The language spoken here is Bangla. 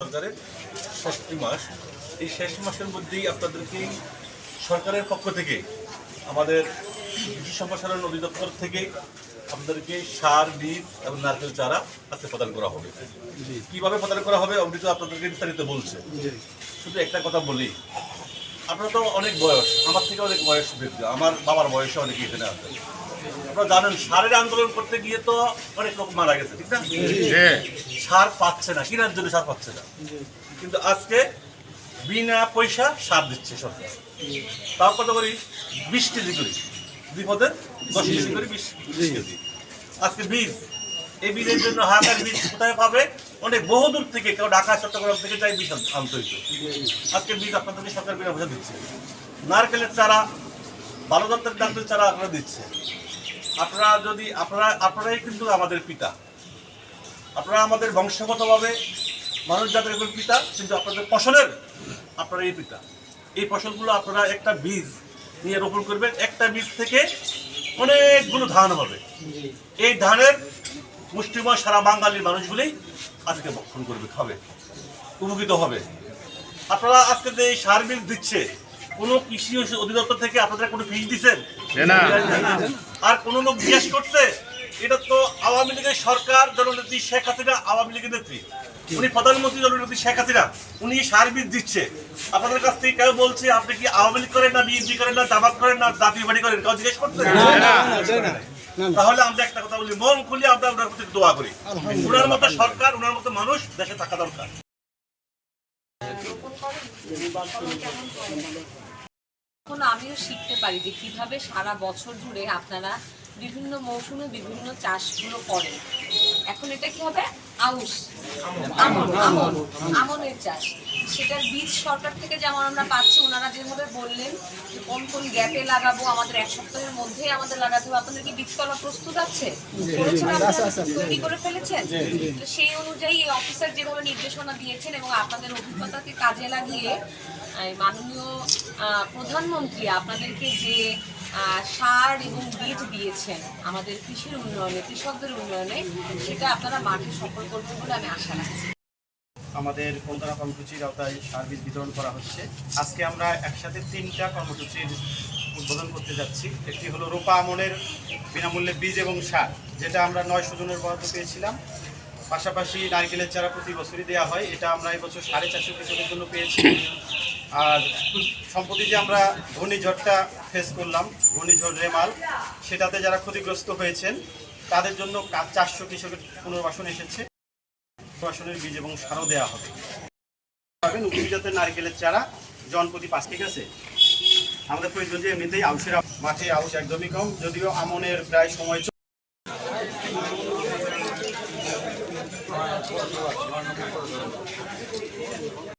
সরকারের ষষ্ঠী মাস। এই শেষ মাসের মধ্যেই আপনাদেরকে সরকারের পক্ষ থেকে আমাদের কৃষি সম্প্রসারণ অধিদপ্তর থেকে আপনাদেরকে সার বীজ এবং নারকেল চারা আজকে প্রদান করা হবে। কীভাবে প্রদান করা হবে অমৃত আপনাদেরকে বিস্তারিত বলছে। শুধু একটা কথা বলি আপনারা তো অনেক বয়স আমার থেকে অনেক বয়স বৃদ্ধ আমার বাবার বয়সে অনেক এখানে আছে আপনারা জানেন সারের আন্দোলন করতে গিয়ে তো অনেক লোক মারা গেছে ঠিক না? সার পাচ্ছে না কেনার জন্য সার পাচ্ছে না। কিন্তু আজকে বিনা পয়সা সার দিচ্ছে সরকার। তাও কত করি? বিশ কেজি করি। দুই বিপদে দশ কেজি করে বিশ কেজি। আজকে বীজ এই বীজের জন্য হাহাকার বীজ কোথায় পাবে? অনেক বহুদূর থেকে কেউ ঢাকা চট্টগ্রাম থেকে চাই বীজ আনতে হইতো। আজকে বীজ আপনাদেরকে সরকার বিনা পয়সা দিচ্ছে। নারকেলের চারা ভালো জাতের নারকেল চারা আপনারা দিচ্ছে আপনারা যদি, আপনারা, আপনারাই কিন্তু আমাদের পিতা। আপনারা আমাদের বংশগতভাবে মানুষ জাতের একজন পিতা, কিন্তু আপনাদের ফসলের আপনারা এই পিতা। এই ফসলগুলো আপনারা একটা বীজ নিয়ে রোপণ করবেন, একটা বীজ থেকে অনেকগুলো ধান হবে। এই ধানের মুষ্টিময় সারা বাঙালির মানুষগুলি আজকে ভক্ষণ করবে, খাবে, উপকৃত হবে। আপনারা আজকে যে সার বীজ দিচ্ছে কোনো কৃষি অধিদপ্তর থেকে আপনারা কোনো ফিস দিচ্ছেন আর কোন লোক জিজ্ঞেস করছে? এটা তো আওয়ামী লীগের সরকার জননেত্রী শেখ হাসিনা আওয়ামী লীগের নেত্রী। উনি প্রধানমন্ত্রী জননেত্রী শেখ হাসিনা উনি সার বীজ দিচ্ছে। আপনাদের কাছ থেকে কেউ বলছে আপনি কি আওয়ামী লীগ করেন না বিএনপি করেন না জামাত করেন না জাতীয় বাড়ি করেন? কেউ জিজ্ঞেস করছে? তাহলে আমরা একটা কথা বলি মন খুলে আমরা ওনার প্রতি দোয়া করি। ওনার মতো সরকার ওনার মতো মানুষ দেশে থাকা দরকার। এখন আমিও শিখতে পারি যে কীভাবে সারা বছর ধরে আপনারা বিভিন্ন মৌসুমে বিভিন্ন চাষগুলো করেন। এখন এটা কি হবে? আউশ। আমন আমন আমনের চাষ। সেটার বীজ সরকার থেকে যেমন আমরা পাচ্ছি ওনারা যেভাবে বললেন যে কোন কোন গ্যাপে লাগাবো আমাদের এক সপ্তাহের মধ্যেই আমাদের লাগাতে হবে। আপনাদের কি বীজতলা প্রস্তুত আছে? তৈরি করে ফেলেছেন? তো সেই অনুযায়ী এই অফিসার যেভাবে নির্দেশনা দিয়েছেন এবং আপনাদের অভিজ্ঞতাকে কাজে লাগিয়ে মাননীয় প্রধানমন্ত্রী আপনাদেরকে যে সার এবং বীজ দিয়েছেন আমাদের কৃষির উন্নয়নে, কৃষকদের উন্নয়নে, সেটা আপনারা মাঠে সফল করবেন বলে আমি আশা রাখছি। আমাদের কোনতারা কর্মসূচির আওতায় সার্ভিস বিতরণ করা হচ্ছে। আজকে আমরা একসাথে তিনটা কর্মসূচির উদ্বোধন করতে যাচ্ছি। একটি হলো রোপা আমনের বিনামূল্যে বীজ এবং সার, যেটা আমরা নয়শো জনের বরাদ্দ পেয়েছিলাম। পাশাপাশি নারকেলের চারা প্রতি বছরই দেওয়া হয়। এটা আমরা এবছর সাড়ে চারশো কৃষকের জন্য পেয়েছি। আর সম্প্রতি যে আমরা ঘূর্ণিঝড়টা ফেস করলাম, ঘূর্ণিঝড় রেমাল, সেটাতে যারা ক্ষতিগ্রস্ত হয়েছেন, তাদের জন্য চারশো কৃষকের পুনর্বাসন এসেছে। পুনর্বাসনের বীজ এবং সারও দেওয়া হবে। পাবেন উত্তম জাতের নারকেলের চারা জনপ্রতি পাঁচ ঠিক আছে। আমাদের ফরিদগঞ্জে এমনিতেই আউশের মাঠে আউশ একদমই কম, যদিও আমনের প্রায় সময়